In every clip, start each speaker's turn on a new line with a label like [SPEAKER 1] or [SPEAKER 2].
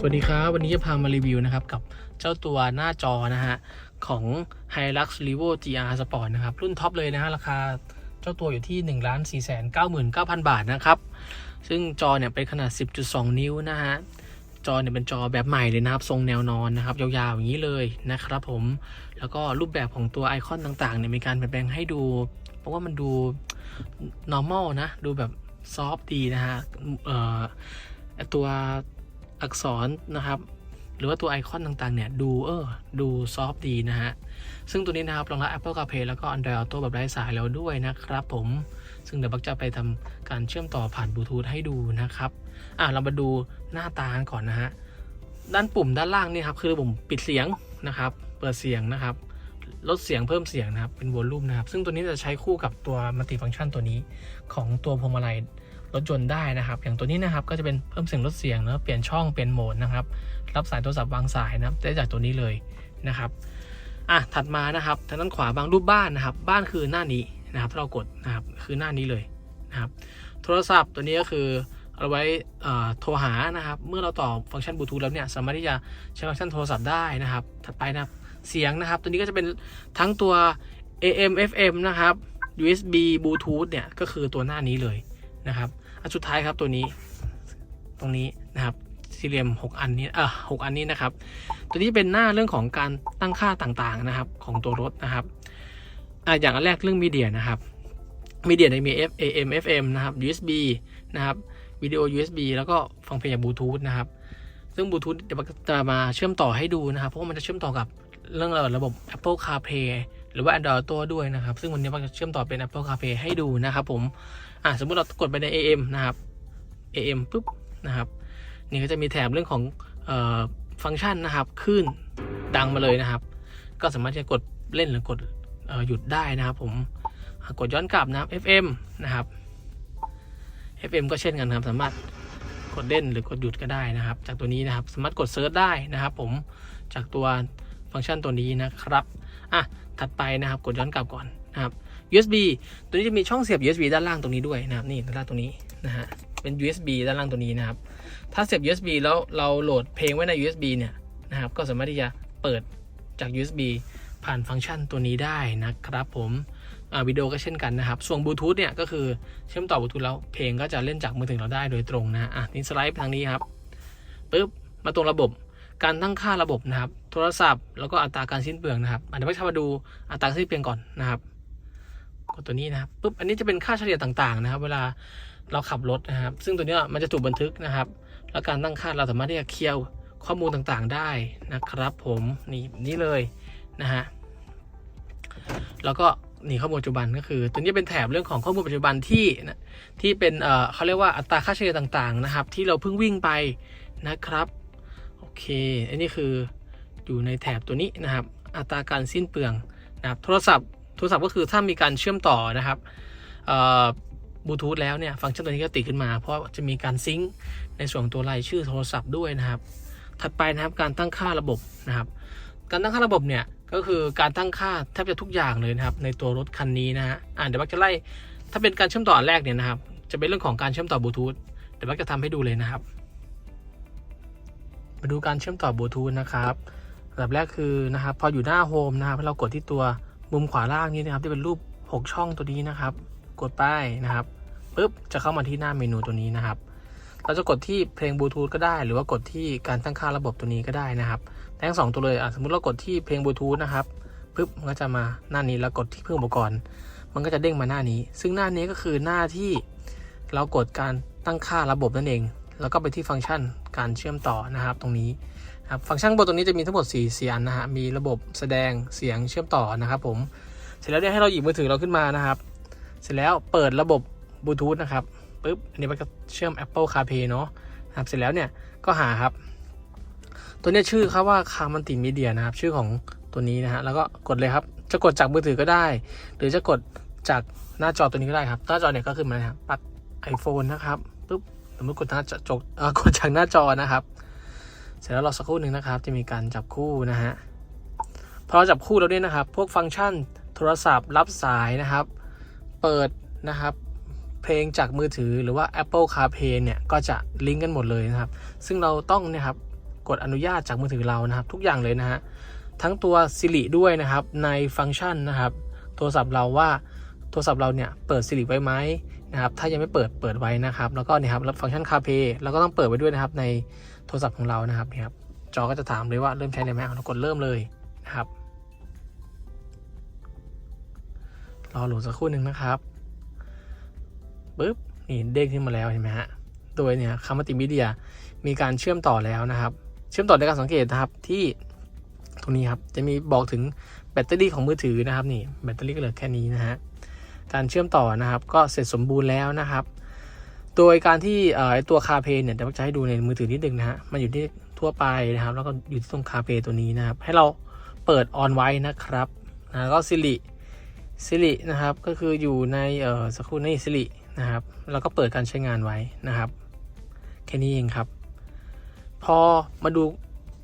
[SPEAKER 1] สวัสดีครับ วันนี้จะพามารีวิวนะครับ กับเจ้าตัวหน้าจอนะฮะ ของ Hilux Revo GR Sport นะครับ รุ่นท็อปเลยนะฮะ ราคาเจ้าตัวอยู่ที่ 1 4 9 9 0 0 0 บาทนะครับ ซึ่งจอเนี่ยเป็นขนาด 10.2 นิ้วนะฮะ จอเนี่ยเป็นจอแบบใหม่เลยนะครับ ทรงแนวนอนนะครับ ยาวๆ อย่างนี้เลยนะครับผมแล้วก็รูปแบบของตัวไอคอนต่างๆเนี่ยมีการเปลี่ยนแปลงให้ดู เพราะว่ามันดู normal นะ ดูแบบซอฟดีนะฮะตัว อักษรนะครับ หรือว่าตัวไอคอนต่างๆ เนี่ยดูเออดูซอฟต์ดีนะฮะ ซึ่งตัวนี้นะครับรองรับ Apple CarPlay แล้วก็ Android Auto แบบไร้สายแล้วด้วยนะครับผม ซึ่งเดี๋ยวบักจะไปทำการเชื่อมต่อผ่านบลูทูธให้ดูนะครับอะเรามาดูหน้าตากันก่อนนะฮะด้านปุ่มด้านล่างนี่ครับคือปุ่มปิดเสียงนะครับ เปิดเสียงนะครับลดเสียงเพิ่มเสียงนะครับเป็นวอลลุ่มนะครับ ซึ่งตัวนี้จะใช้คู่กับตัวมัลติฟังก์ชันตัวนี้ของตัวพวงมาลัย รถยนต์ได้นะครับ อย่างตัวนี้นะครับก็จะเป็นเพิ่มเสียงลดเสียงเนะเปลี่ยนช่องเปลี่ยนโหมดนะครับ รับสายโทรศัพท์วางสายนะครับได้จากตัวนี้เลยนะครับอะถัดมานะครับทางด้านขวาบางรูปบ้านนะครับ บ้านคือหน้านี้นะครับถ้าเรากดนะครับคือหน้านี้เลยนะครับ โทรศัพท์ตัวนี้ก็คือเอาไว้อ่อโทรหานะครับ เมื่อเราต่อฟังก์ชันบลูทูธแล้วเนี่ยสามารถที่จะใช้ฟังก์ชันโทรศัพท์ได้นะครับ ถัดไปนะเสียงนะครับ ตัวนี้ก็จะเป็นทั้งตัว AM FM นะครับ USB Bluetooth เนี่ยก็คือตัวหน้านี้เลยนะครับ อันสุดท้ายครับตัวนี้ ตรงนี้นะครับสี่เหลี่ยม 6 อันนี้เออหกอันนี้นะครับ ตัวนี้เป็นหน้าเรื่องของการตั้งค่าต่างๆนะครับ ของตัวรถนะครับอะอย่างอันแรกเรื่องมีเดียนะครับมีเดียในมี F AM FM นะครับ USB นะครับวิดีโอ USB แล้วก็ฟังเพลงจากบลูทูธนะครับ ซึ่งบลูทูธเดี๋ยวจะมาเชื่อมต่อให้ดูนะครับ เพราะว่ามันจะเชื่อมต่อกับเรื่องระบบ Apple CarPlay หรือว่า Android Auto ด้วยนะครับ ซึ่งวันนี้มันจะเชื่อมต่อเป็น Apple CarPlay ให้ดูนะครับผม อะสมมุติเรากดไปใน AM นะครับ AM ปุ๊บนะครับนี่ก็จะมีแถบเรื่องของออฟังก์ชันนะครับขึ้นดังมาเลยนะครับ ก็สามารถจะกดเล่นหรือกดออหยุดได้นะครับ ผมกดย้อนกลับนะครับ FM นะครับ FM ก็เช่นกันครับ สามารถกดเล่นหรือกดหยุดก็ได้นะครับ จากตัวนี้นะครับ สามารถกดเซิร์ชได้นะครับ ผมจากตัวฟังก์ชันตัวนี้นะครับอะถัดไปนะครับ กดย้อนกลับก่อนนะครับ USB ตัวนี้จะมีช่องเสียบ USB ด้านล่างตรงนี้ด้วยนะครับนี่ด้านล่างตรงนี้นะฮะเป็น USB ด้านล่างตัวนี้นะครับถ้าเสียบ USB แล้วเราโหลดเพลงไว้ใน USB เนี่ยนะครับก็สามารถที่จะเปิดจาก USB ผ่านฟังก์ชันตัวนี้ได้นะครับผมวิดีโอก็เช่นกันนะครับส่วนบลูทูธเนี่ยก็คือเชื่อมต่อบลูทูธแล้วเพลงก็จะเล่นจากมือถือเราได้โดยตรงนะอะนี่สไลด์ไปทางนี้ครับปึ๊บมาตรงระบบการตั้งค่าระบบนะครับ โทรศัพท์แล้วก็อัตราการสิ้นเปลืองนะครับอะเดี๋ยวเรามาดูอัตราการสิ้นเปลืองก่อนนะครับ ดตัวนี้นะครับปุ๊บอันนี้จะเป็นค่าเฉลี่ยต่างๆนะครับ เวลาเราขับรถนะครับ ซึ่งตัวนี้มันจะถูกบันทึกนะครับ แล้วการตั้งค่าเราสามารถที่จะเคลียร์ข้อมูลต่างๆได้นะครับ ผมนี่นี่เลยนะฮะแล้วก็นี่ข้อมูลปัจจุบันก็คือ ตัวนี้เป็นแถบเรื่องของข้อมูลปัจจุบันที่นะที่เป็นเอ่อเขาเรียกว่าอัตราค่าเฉลี่ยต่างๆนะครับ ที่เราเพิ่งวิ่งไปนะครับโอเค อันนี้คืออยู่ในแถบตัวนี้นะครับ อัตราการสิ้นเปลืองนะครับโทรศัพท์ โทรศัพท์ก็คือถ้ามีการเชื่อมต่อนะครับบลูทูธแล้วเนี่ยฟังก์ชันตัวนี้ก็ติดขึ้นมา เพราะจะมีการซิงค์ในส่วนของตัวรายชื่อโทรศัพท์ด้วยนะครับ ถัดไปนะครับการตั้งค่าระบบนะครับ การตั้งค่าระบบเนี่ยก็คือการตั้งค่าแทบจะทุกอย่างเลยนะครับ ในตัวรถคันนี้นะฮะอ่าเดี๋ยวบักจะไล่ถ้าเป็นการเชื่อมต่อแรกเนี่ยนะครับจะเป็นเรื่องของการเชื่อมต่อบลูทูธเดี๋ยวบักจะทำให้ดูเลยนะครับ มาดูการเชื่อมต่อบลูทูธนะครับอันดับแรกคือนะครับพออยู่หน้าโฮมนะครับเรากดที่ตัว มุมขวาล่างนี้นะครับที่เป็นรูป 6 ช่องตัวนี้นะครับ กดไปนะครับปุ๊บจะเข้ามาที่หน้าเมนูตัวนี้นะครับ เราจะกดที่เพลงบลูทูธก็ได้ หรือว่ากดที่การตั้งค่าระบบตัวนี้ก็ได้นะครับทั้งสองตัวเลยอะสมมติเรากดที่เพลงบลูทูธนะครับปุ๊บมันก็จะมาหน้านี้แล้วกดที่เพิ่มอุปกรณ์ มันก็จะเด้งมาหน้านี้ ซึ่งหน้านี้ก็คือหน้าที่เรากดการตั้งค่าระบบนั่นเอง แล้วก็ไปที่ฟังก์ชันการเชื่อมต่อนะครับตรงนี้ครับฟังก์ชันบนตรงนี้จะมีทั้งหมด4เสียงนะฮะมีระบบแสดงเสียงเชื่อมต่อนะครับผมเสร็จแล้วเนี่ยให้เราหยิบมือถือเราขึ้นมานะครับ เสร็จแล้วเปิดระบบบลูทูธนะครับปุ๊บอันนี้มันก็เชื่อม Apple CarPlay เนาะนะครับเสร็จแล้วเนี่ยก็หาครับ ตัวนี้ชื่อครับว่าคามันติมีเดียนะครับ ชื่อของตัวนี้นะฮะแล้วก็กดเลยครับ จะกดจากมือถือก็ได้ หรือจะกดจากหน้าจอตัวนี้ก็ได้ครับ หน้าจอเนี่ยก็ขึ้นมานะครับปัด iPhone นะครับ ปุ๊บสมมติกดหน้าจอจกกดจากหน้าจอนะครับ เสร็จแล้วรอสักครู่หนึ่งนะครับ จะมีการจับคู่นะฮะพอเราจับคู่แล้วเนี่ยนะครับ พวกฟังก์ชันโทรศัพท์รับสายนะครับ เปิดนะครับเพลงจากมือถือหรือว่า Apple CarPlay เนี่ยก็จะลิงก์กันหมดเลยนะครับ ซึ่งเราต้องนะครับกดอนุญาตจากมือถือเรานะครับ ทุกอย่างเลยนะฮะทั้งตัว Siri ด้วยนะครับในฟังก์ชันนะครับโทรศัพท์เราว่า รศัพท์เราเนี่ยเปิด Siri ไว้ไหมนะครับถ้ายังไม่เปิดเปิดไว้นะครับแล้วก็เนี่ยครับรับฟังก์ชัน CarPlay เราก็ต้องเปิดไว้ด้วยนะครับในโทรศัพท์ของเรานะครับเนี่ยครับจอก็จะถามเลยว่าเริ่มใช้เลยไหมเอาเรากดเริ่มเลยนะครับรอโหลดสักครู่หนึ่งนะครับปึ๊บนี่เด้งขึ้นมาแล้วเห็นไหมฮะโดยเนี่ยคำมัติมีเดียมีการเชื่อมต่อแล้วนะครับ เชื่อมต่อในการสังเกตนะครับที่ตรงนี้ครับจะมีบอกถึงแบตเตอรี่ของมือถือนะครับนี่แบตเตอรี่ก็เหลือแค่นี้นะฮะ การเชื่อมต่อนะครับ ก็เสร็จสมบูรณ์แล้วนะครับ โดยการที่ไอตัวคาเพย์เนี่ยเดี๋ยวจะให้ดูในมือถือนิดนึงนะฮะมันอยู่ที่ทั่วไปนะครับ แล้วก็อยู่ที่ตรงคาเพย์ตัวนี้นะครับ ให้เราเปิดออนไว้นะครับนะแล้วก็ซิริซิรินะครับก็คืออยู่ในเอ่อสักครู่นี่ซิรินะครับ แล้วก็เปิดการใช้งานไว้นะครับ แค่นี้เองครับ พอมาดู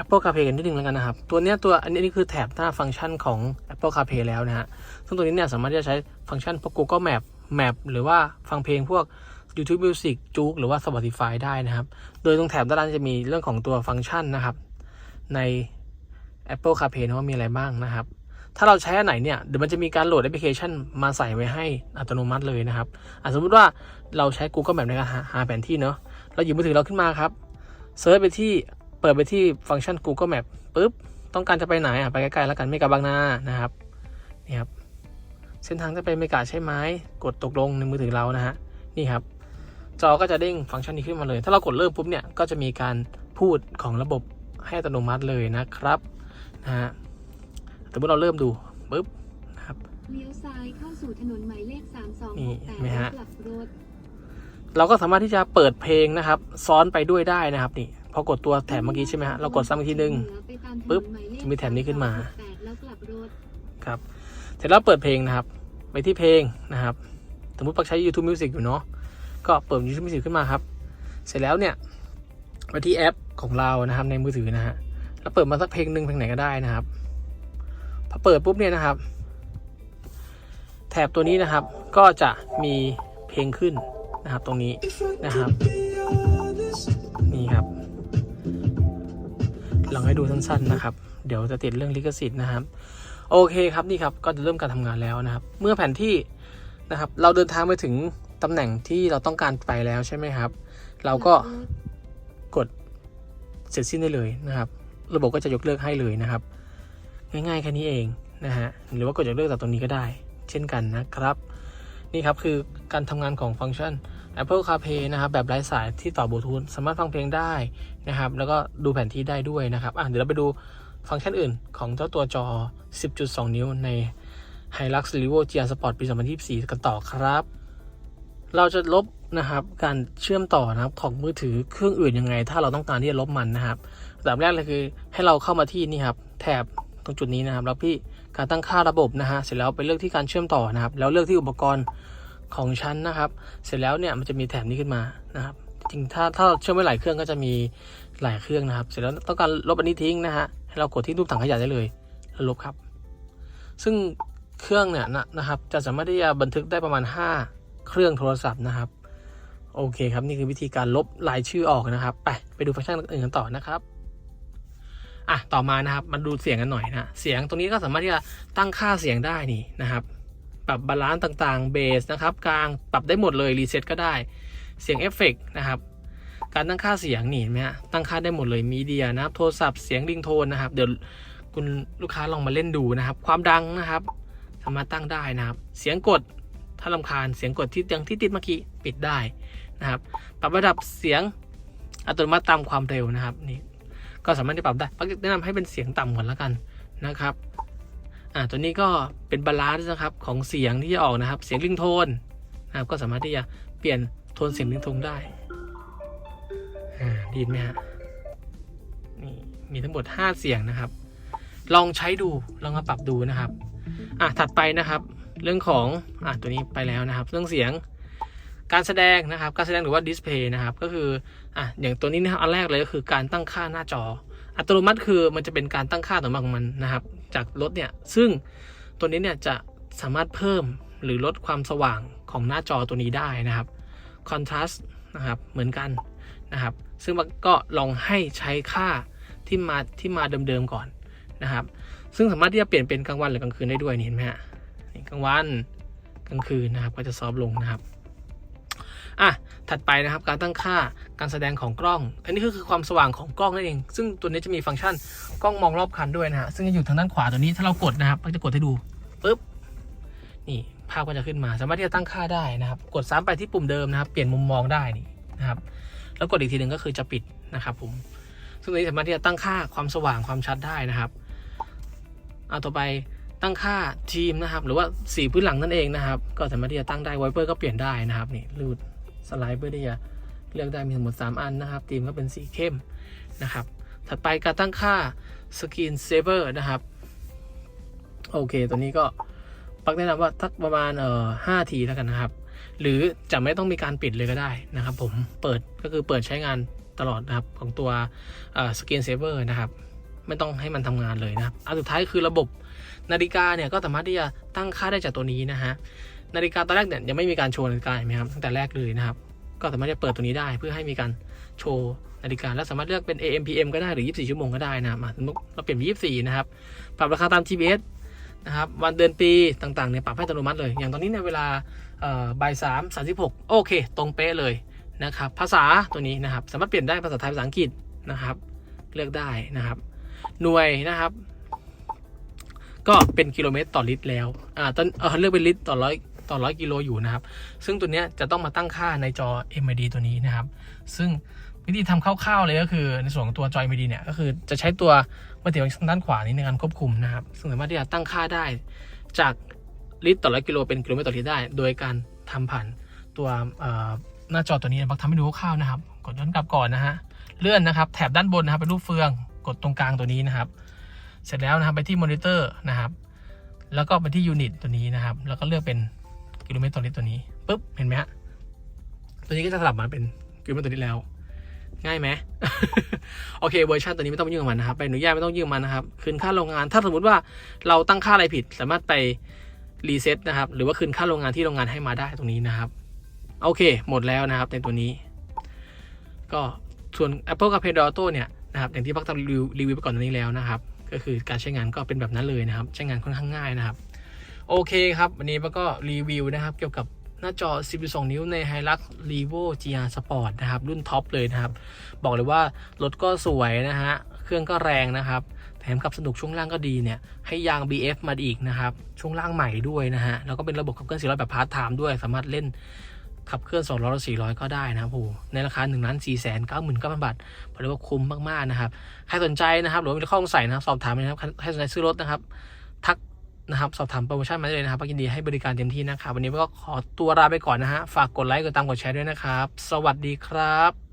[SPEAKER 1] Apple CarPlay กันนิดนึงแล้วกันนะครับ ตัวเนี้ยตัวอันนี้นี่คือแถบหน้าฟังก์ชันของ Apple CarPlay แล้วนะฮะ ซึ่งตัวนี้เนี่ยสามารถที่จะใช้ฟังก์ชันพวก Google Map Map หรือว่าฟังเพลงพวก YouTube Music จูกหรือว่า Spotify ได้นะครับ โดยตรงแถบด้านล่างจะมีเรื่องของตัวฟังก์ชันนะครับ ใน Apple CarPlay นะว่ามีอะไรบ้างนะครับ ถ้าเราใช้อันไหนเนี่ยเดี๋ยวมันจะมีการโหลดแอปพลิเคชันมาใส่ไว้ให้อัตโนมัติเลยนะครับอะสมมติว่าเราใช้ Google Map ในการหาแผนที่เนาะเราหยิบมือถือเราขึ้นมาครับเซิร์ชไปที่ เปิดไปที่ฟังก์ชัน Google Map ปุ๊บ ต้องการจะไปไหนอะ ไปใกล้ๆแล้วกันเมกาบางนา นะครับ นี่ครับ เส้นทางจะไปเมกาใช่ไหม กดตกลงในมือถือเรานะฮะ นี่ครับ จอก็จะเด้งฟังก์ชันนี้ขึ้นมาเลย ถ้าเรากดเริ่มปุ๊บเนี่ย ก็จะมีการพูดของระบบให้อัตโนมัติเลยนะครับ นะฮะสมมติเราเริ่มดูปุ๊บนะครับ
[SPEAKER 2] เลี้ยวซ้ายเข้าสู่ถนนหมายเลข
[SPEAKER 1] นี่เห็นไหม
[SPEAKER 2] 3268
[SPEAKER 1] ฮะ
[SPEAKER 2] กลับรถ
[SPEAKER 1] เราก็สามารถที่จะเปิดเพลงนะครับ ซ้อนไปด้วยได้นะครับนี่ พอกดตัวแถบเมื่อกี้ใช่ไหมฮะเรากดซ้ำอีกทีหนึ่ง
[SPEAKER 2] ไปตามถนน
[SPEAKER 1] ปึ๊บ
[SPEAKER 2] หายเลข
[SPEAKER 1] จะมีแถบนี้ขึ้นมา
[SPEAKER 2] 3268แล้วกลับรถ
[SPEAKER 1] ครับเสร็จแล้วเปิดเพลงนะครับ ไปที่เพลงนะครับ สมมติปักใช้ YouTube Music อยู่เนาะก็เปิด YouTube Music ขึ้นมาครับ เสร็จแล้วเนี่ยไปที่แอปของเรานะครับในมือถือนะฮะแล้วเปิดมาสักเพลงหนึ่งเพลงไหนก็ได้นะครับพอเปิดปุ๊บเนี่ยนะครับ แถบตัวนี้นะครับก็จะมีเพลงขึ้นนะครับตรงนี้นะครับ นี่ครับ ลองให้ดูสั้นๆนะครับ เดี๋ยวจะติดเรื่องลิขสิทธิ์นะครับ โอเคครับนี่ครับก็จะเริ่มการทำงานแล้วนะครับ เมื่อแผนที่นะครับ เราเดินทางไปถึงตำแหน่งที่เราต้องการไปแล้วใช่ไหมครับ เราก็กดเสร็จสิ้นได้เลยนะครับ ระบบก็จะยกเลิกให้เลยนะครับ ง่ายๆแค่นี้เองนะฮะหรือว่ากดยกเลิกจากตรงนี้ก็ได้ เช่นกันนะครับ นี่ครับคือการทำงานของฟังก์ชัน Apple CarPlay นะครับ แบบไร้สายที่ต่อบลูทูธสามารถฟังเพลงได้ นะครับ แล้วก็ดูแผนที่ได้ด้วยนะครับอะเดี๋ยวเราไปดูฟังก์ชันอื่นของเจ้าตัวจอ 10.2 นิ้วใน Hilux Revo GR Sport ปี 2024 กันต่อครับ เราจะลบนะครับการเชื่อมต่อนะครับของมือถือเครื่องอื่นยังไง ถ้าเราต้องการที่จะลบมันนะครับอันดับแรกเลยคือให้เราเข้ามาที่นี่ครับแถบตรงจุดนี้นะครับ แล้วพี่การตั้งค่าระบบนะฮะเสร็จแล้วไปเลือกที่การเชื่อมต่อนะครับ แล้วเลือกที่อุปกรณ์ของชั้นนะครับ เสร็จแล้วเนี่ยมันจะมีแถบนี้ขึ้นมานะครับ จริงถ้าถ้าเชื่อมไว้หลายเครื่องก็จะมีหลายเครื่องนะครับ เสร็จแล้วต้องการลบอันนี้ทิ้งนะฮะให้เรากดที่รูปถังขยะได้เลยแล้วลบครับ ซึ่งเครื่องเนี่ยนะนะครับ จะสามารถที่จะบันทึกได้ประมาณ 5 เครื่องโทรศัพท์นะครับ โอเคครับนี่คือวิธีการลบรายชื่อออกนะครับ ไปไปดูฟังก์ชันอื่นกันต่อนะครับอะต่อมานะครับมาดูเสียงกันหน่อยนะเสียงตรงนี้ก็สามารถที่จะตั้งค่าเสียงได้นี่นะครับ ปรับบาลานซ์ต่างๆเบสนะครับกลางปรับได้หมดเลยรีเซ็ตก็ได้ เสียงเอฟเฟกต์นะครับ การตั้งค่าเสียงนี่เห็นไหมฮะตั้งค่าได้หมดเลยมีเดียนะครับ โทรศัพท์เสียงริงโทนนะครับ เดี๋ยวคุณลูกค้าลองมาเล่นดูนะครับ ความดังนะครับสามารถตั้งได้นะครับ เสียงกดถ้าลำคาญเสียงกดที่ยังที่ติดเมื่อกี้ปิดได้นะครับ ปรับระดับเสียงอัตโนมัติตามความเร็วนะครับนี่ก็สามารถที่ปรับได้ปักแนะนำให้เป็นเสียงต่ำก่อนแล้วกันนะครับอ่าตัวนี้ก็เป็นบาลานซ์นะครับของเสียงที่จะออกนะครับ เสียงริงโทนนะครับก็สามารถที่จะเปลี่ยน ทนเสียงริงทนได้ อ่าไดีไหมฮะ นี่มีทั้งหมด 5 เสียงนะครับ ลองใช้ดู ลองมาปรับดูนะครับ อะถัดไปนะครับ เรื่องของ อะตัวนี้ไปแล้วนะครับ เรื่องเสียง การแสดงนะครับ การแสดงหรือว่าดิสเพย์นะครับ ก็คือ อะอย่างตัวนี้นะครับอันแรกเลยก็คือการตั้งค่าหน้าจอ อัตโนมัติคือมันจะเป็นการตั้งค่าตัวของมันนะครับ จากรถเนี่ย ซึ่งตัวนี้เนี่ยจะสามารถเพิ่มหรือลดความสว่างของหน้าจอตัวนี้ได้นะครับ คอนทราสต์นะครับเหมือนกันนะครับ ซึ่งก็ลองให้ใช้ค่าที่มาที่มาเดิมๆก่อนนะครับ ซึ่งสามารถที่จะเปลี่ยนเป็นกลางวันหรือกลางคืนได้ด้วยนี่เห็นไหมฮะนี่กลางวันกลางคืนนะครับ ก็จะซอฟลงนะครับอะถัดไปนะครับการตั้งค่าการแสดงของกล้อง อันนี้ก็คือความสว่างของกล้องนั่นเอง ซึ่งตัวนี้จะมีฟังก์ชันกล้องมองรอบคันด้วยนะฮะซึ่งจะอยู่ทางด้านขวาตัวนี้ถ้าเรากดนะครับก็จะกดให้ดูปุ๊บนี่ ภาพก็จะขึ้นมา สามารถที่จะตั้งค่าได้นะครับ กดซ้ำไปที่ปุ่มเดิมนะครับ เปลี่ยนมุมมองได้นี่นะครับ แล้วกดอีกทีหนึ่งก็คือจะปิดนะครับ ผม ซึ่งตัวนี้สามารถที่จะตั้งค่าความสว่างความชัดได้นะครับเอาต่อไปตั้งค่าทีมนะครับ หรือว่าสีพื้นหลังนั่นเองนะครับ ก็สามารถที่จะตั้งได้ไวเปอร์ก็เปลี่ยนได้นะครับนี่รูดสไลด์เพื่อที่จะเลือกได้มีทั้งหมด 3 อันนะครับทีมก็เป็นสีเข้มนะครับ ถัดไปการตั้งค่า Screen Saver นะครับ โอเค ตัวนี้ก็ ปักแนะนำว่าทักประมาณเอ่อ5ทีแล้วกันนะครับ หรือจะไม่ต้องมีการปิดเลยก็ได้นะครับ ผมเปิดก็คือเปิดใช้งานตลอดนะครับของตัวสกรีนเซเวอร์นะครับไม่ต้องให้มันทำงานเลยนะครับอันสุดท้ายคือระบบนาฬิกาเนี่ยก็สามารถที่จะตั้งค่าได้จากตัวนี้นะฮะนาฬิกาตอนแรกเนี่ยยังไม่มีการโชว์นาฬิกาเห็นไหมครับตั้งแต่แรกเลยนะครับ ก็สามารถจะเปิดตัวนี้ได้เพื่อให้มีการโชว์นาฬิกาและสามารถเลือกเป็น AM PM ก็ได้หรือ 24 ชั่วโมงก็ได้นะครับอะสมมติเราเปลี่ยนเป็น24 นะครับ ปรับราคาตาม GPS นะครับวันเดือนปีต่างๆเนี่ยปรับให้อัตโนมัติเลย อย่างตอนนี้ในยเวลาบ่ายสามสามสิบหกโอเค ตรงเป๊ะเลยนะครับภาษาตัวนี้นะครับสามารถเปลี่ยนได้ภาษาไทยภาษาอังกฤษนะครับ เลือกได้นะครับ หน่วยนะครับ ก็เป็นกิโลเมตรต่อลิตรแล้วอ่าตอนเออเลือกเป็นลิตรต่อร้อยต่อร้อยกิโลอยู่นะครับ ซึ่งตัวเนี้ยจะต้องมาตั้งค่าในจอ MID ตัวนี้นะครับ ซึ่ง วิธีทำคร่าวๆเลยก็คือในส่วนของตัวจอ MID เนี่ยก็คือจะใช้ตัวมัลติฟังก์ชันด้านขวานี้ในการควบคุมนะครับ ซึ่งสามารถที่จะตั้งค่าได้จากลิตรต่อร้อยกิโลเป็นกิโลเมตรต่อลิตรได้ โดยการทำผ่านตัวหน้าจอตัวนี้บักทำให้ดูคร่าวๆนะครับ กดย้อนกลับก่อนนะฮะเลื่อนนะครับ แถบด้านบนนะครับเป็นรูปเฟืองกดตรงกลางตัวนี้นะครับ เสร็จแล้วนะครับไปที่มอนิเตอร์นะครับแล้วก็ไปที่ยูนิตตัวนี้นะครับ แล้วก็เลือกเป็นกิโลเมตรต่อลิตรตัวนี้ปุ๊บเห็นไหมฮะตัวนี้ก็จะสลับมาเป็นกิโลเมตรต่อลิตรแล้ว ง่ายไหมโอเคเวอร์ชันตัวนี้ไม่ต้องยุ่งกับมันนะครับใบอนุญาตไม่ต้องยุ่งกับมันนะครับ คืนค่าโรงงาน ถ้าสมมติว่าเราตั้งค่าอะไรผิด สามารถไปรีเซ็ตนะครับ หรือว่าคืนค่าโรงงานที่โรงงานให้มาได้ตรงนี้นะครับ โอเค หมดแล้วนะครับในตัวนี้ ก็ส่วน Apple CarPlay Auto เนี่ยนะครับอย่างที่พักทำรีวิวรีวิวไปก่อนนี้แล้วนะครับ ก็คือการใช้งานก็เป็นแบบนั้นเลยนะครับ ใช้งานค่อนข้างง่ายนะครับ โอเคครับ วันนี้ป้าก็รีวิวนะครับ เกี่ยวกับ หน้าจอ 12 นิ้วใน Hilux Revo GR Sport นะครับ รุ่นท็อปเลยนะครับ บอกเลยว่า รถก็สวยนะฮะ เครื่องก็แรงนะครับ แถมขับสนุกช่วงล่างก็ดีเนี่ย ให้ยาง BF มาอีกนะครับ ช่วงล่างใหม่ด้วยนะฮะ แล้วก็เป็นระบบขับเคลื่อน400แบบพาร์ทไทม์ด้วย สามารถเล่นขับเคลื่อน 200และ400 ก็ได้นะครับโอ้โหในราคา1นึ่งล้านสี่แสนเก้าหมื่นเก้าพันบาทบอกเลยว่าคุ้มมาก ๆ นะครับ ใครสนใจนะครับ หรือว่ามีข้อสงสัยนะครับ สอบถามเลยนะครับ ใครสนใจซื้อรถนะครับ นะครับสอบถามโปรโมชั่นมาได้เลยนะครับยินดีให้บริการเต็มที่นะครับ วันนี้ก็ขอตัวลาไปก่อนนะฮะ ฝากกดไลค์กดตามกดแชร์ด้วยนะครับ สวัสดีครับ